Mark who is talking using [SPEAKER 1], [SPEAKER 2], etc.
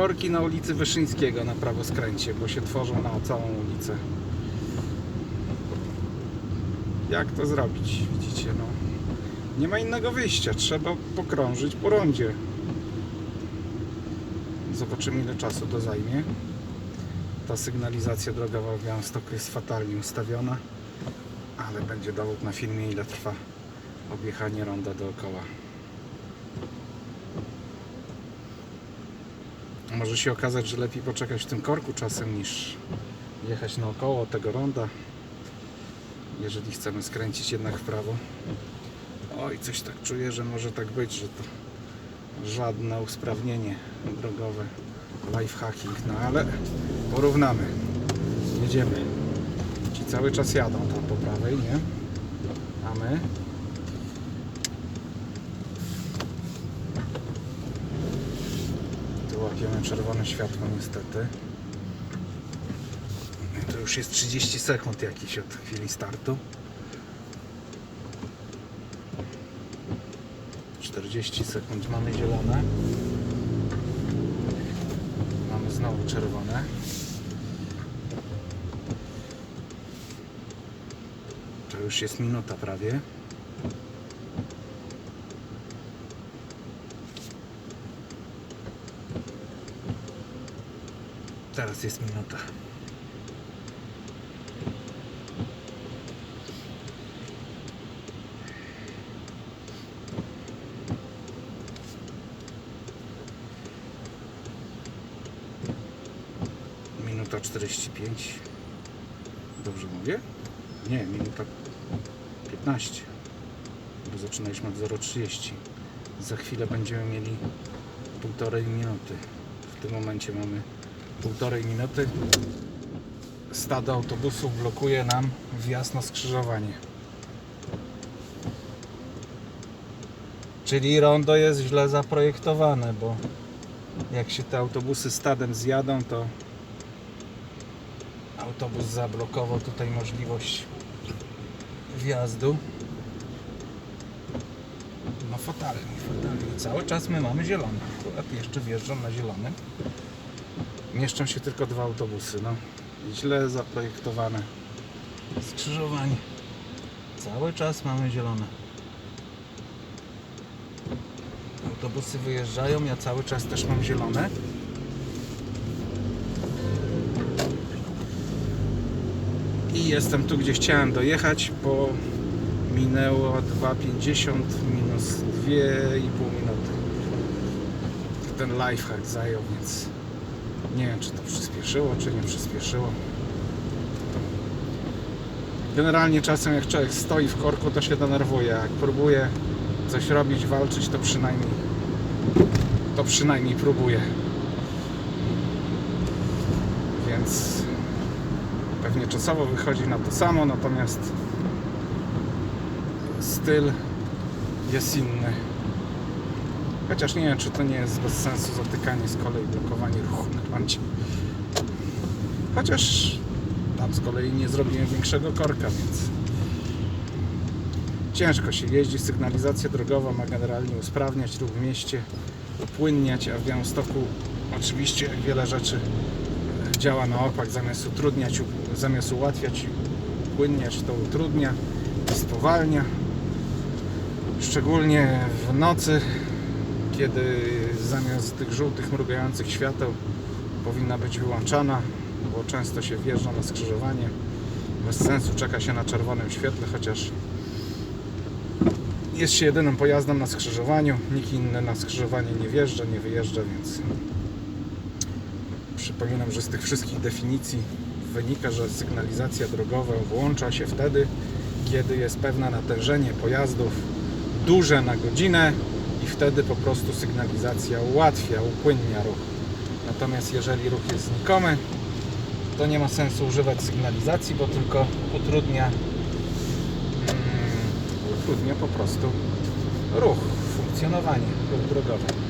[SPEAKER 1] Korki na ulicy Wyszyńskiego na prawo skręcie, bo się tworzą na całą ulicę. Jak to zrobić? Widzicie, no. Nie ma innego wyjścia. Trzeba pokrążyć po rondzie. Zobaczymy ile czasu to zajmie. Ta sygnalizacja drogowa w Białymstoku jest fatalnie ustawiona, ale będzie dowód na filmie ile trwa objechanie ronda dookoła. Może się okazać, że lepiej poczekać w tym korku czasem niż jechać naokoło tego ronda. Jeżeli chcemy skręcić jednak w prawo. Oj, coś tak czuję, że może tak być, że to żadne usprawnienie drogowe, lifehacking, no ale porównamy. Jedziemy. Ci cały czas jadą tam po prawej, nie? A my Łapiemy czerwone światło niestety. To już jest 30 sekund jakiś od chwili startu. 40 sekund mamy zielone. Mamy znowu czerwone. To już jest minuta prawie. Teraz jest minuta. Minuta 45. Dobrze mówię? Nie, minuta 15. Bo zaczynaliśmy od 0.30. Za chwilę będziemy mieli półtorej minuty. W tym momencie mamy półtorej minuty. Stado autobusów blokuje nam wjazd na skrzyżowanie. Czyli rondo jest źle zaprojektowane, bo jak się te autobusy stadem zjadą, to autobus zablokował tutaj możliwość wjazdu. No fatalnie, fatalnie. Cały czas my mamy zielone. Akurat jeszcze wjeżdżam na zielonym. Mieszczą się tylko dwa autobusy. No, źle zaprojektowane skrzyżowanie. Cały czas mamy zielone. Autobusy wyjeżdżają, ja cały czas też mam zielone. I jestem tu, gdzie chciałem dojechać, bo minęło 2,50 minus 2,5 minuty. Ten lifehack zajął, więc nie wiem, czy to przyspieszyło, czy nie przyspieszyło. Generalnie czasem jak człowiek stoi w korku, to się denerwuje. Jak próbuje coś robić, walczyć, to przynajmniej to przynajmniej próbuje. Więc pewnie czasowo wychodzi na to samo, natomiast styl jest inny. Chociaż nie wiem, czy to nie jest bez sensu zatykanie z kolei, blokowanie ruchu na rondzie. Chociaż tam z kolei nie zrobiłem większego korka, więc ciężko się jeździ. Sygnalizacja drogowa ma generalnie usprawniać ruch w mieście, upłynniać, a w Białymstoku oczywiście jak wiele rzeczy działa na opak, zamiast utrudniać, zamiast ułatwiać, upłynniać, to utrudnia i spowalnia. Szczególnie w nocy, kiedy zamiast tych żółtych mrugających świateł powinna być wyłączana, bo często się wjeżdża na skrzyżowanie. Bez sensu czeka się na czerwonym świetle, chociaż jest się jedynym pojazdem na skrzyżowaniu. Nikt inny na skrzyżowanie nie wjeżdża, nie wyjeżdża, więc przypominam, że z tych wszystkich definicji wynika, że sygnalizacja drogowa włącza się wtedy, kiedy jest pewne natężenie pojazdów duże na godzinę i wtedy po prostu sygnalizacja ułatwia, upłynnia ruch. Natomiast jeżeli ruch jest znikomy, to nie ma sensu używać sygnalizacji, bo tylko utrudnia, mm, utrudnia po prostu ruch, funkcjonowanie, ruch drogowy.